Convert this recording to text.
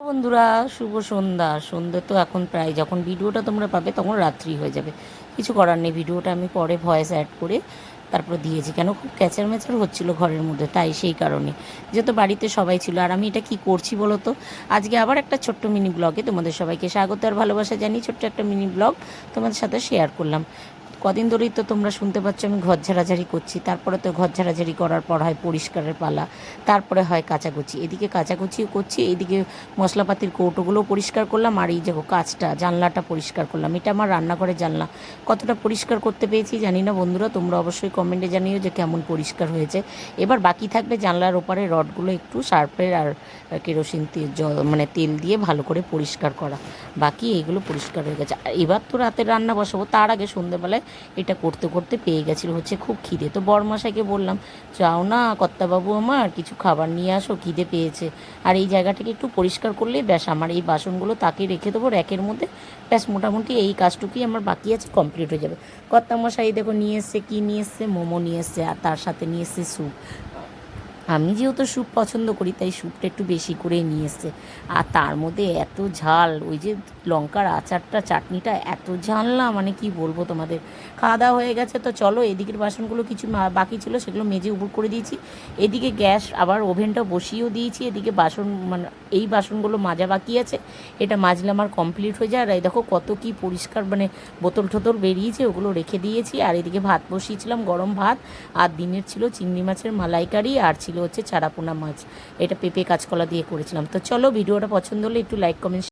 বন্ধুরা, শুভ সন্ধ্যা। সন্ধ্যে তো এখন প্রায় যখন ভিডিওটা তোমরা পাবে তখন রাত্রি হয়ে যাবে। কিছু করার নেই, ভিডিওটা আমি পরে ভয়েস অ্যাড করে তারপর দিয়েছি। কেন খুব ক্যাচার ম্যাচার হচ্ছিল ঘরের মধ্যে, তাই সেই কারণে। যেহেতু বাড়িতে সবাই ছিল, আর আমি এটা কি করছি বলো তো? আজকে আবার একটা ছোট্ট মিনি ব্লগে তোমাদের সবাইকে স্বাগত আর ভালোবাসা জানি ছোট্ট একটা মিনি ব্লগ তোমাদের সাথে শেয়ার করলাম। কদিন ধরেই তো তোমরা শুনতে পাচ্ছ, আমি ঘর ঝাড়াঝাড়ি করছি। তারপরে তো ঘর ঝাড়াঝাড়ি করার পর হয় পরিষ্কারের পালা, তারপরে হয় কাচাকুচি। এদিকে কাচাকুচিও করছি, এদিকে মশলাপাতির কৌটোগুলোও পরিষ্কার করলাম, আর এই দেখো কাজটা, জানলাটা পরিষ্কার করলাম। এটা আমার রান্নাঘরের জানলা। কতটা পরিষ্কার করতে পেরেছি জানি না বন্ধুরা, তোমরা অবশ্যই কমেন্টে জানিও যে কেমন পরিষ্কার হয়েছে। এবার বাকি থাকবে জানলার ওপারে রডগুলো একটু সার্ফের আর কেরোসিন তেল জ- মানে তেল দিয়ে ভালো করে পরিষ্কার করা। বাকি এইগুলো পরিষ্কার হয়ে গেছে। এবার তো রাতের রান্না বসাবো, তার আগে সন্ধ্যেবেলায় এটা করতে করতে পেয়ে গেছিল, হচ্ছে খুব খিদে। তো বরমশাইকে বললাম, যাও না কর্তাবাবু আমার, কিছু খাবার নিয়ে আসো, খিদে পেয়েছে। আর এই জায়গাটাকে একটু পরিষ্কার করলেই ব্যাস, আমার এই বাসনগুলো তাকে রেখে দেবো র্যাকের মধ্যে। ব্যাস, মোটামুটি এই কাজটুকুই আমার বাকি আছে, কমপ্লিট হয়ে যাবে। কর্তামশাই দেখো নিয়ে এসছে, কী নিয়ে এসছে? মোমো নিয়ে এসছে, আর তার সাথে নিয়ে এসছে স্যুপ। আমি যেহেতু স্যুপ পছন্দ করি, তাই স্যুপটা একটু বেশি করে নিয়ে এসছে। আর তার মধ্যে এত ঝাল, ওই যে লঙ্কার আচারটা, চাটনিটা এত ঝাল না মানে কি বলব তোমাদের? খাওয়া দাওয়া হয়ে গেছে, তো চলো এদিকের বাসনগুলো কিছু বাকি ছিল সেগুলো মেজে উপর করে দিয়েছি। এদিকে গ্যাস, আবার ওভেনটা বসিয়েও দিয়েছি, এদিকে বাসন মানে এই বাসনগুলো মাজা বাকি আছে। এটা মাজলে আমার কমপ্লিট হয়ে যায়। আর এই দেখো কত কি পরিষ্কার মানে বোতল টোতল বেরিয়েছে, ওগুলো রেখে দিয়েছি। আর এদিকে ভাত বসিয়েছিলাম, গরম ভাত। আর দিনের ছিল চিংড়ি মাছের মালাইকারি, আর ছিল হচ্ছে চারাপোনা মাছ। এটা পেঁপে, কাঁচকলা দিয়ে করেছিলাম। তো চলো ভিডিওটা পছন্দ হলে একটু লাইক কমেন্ট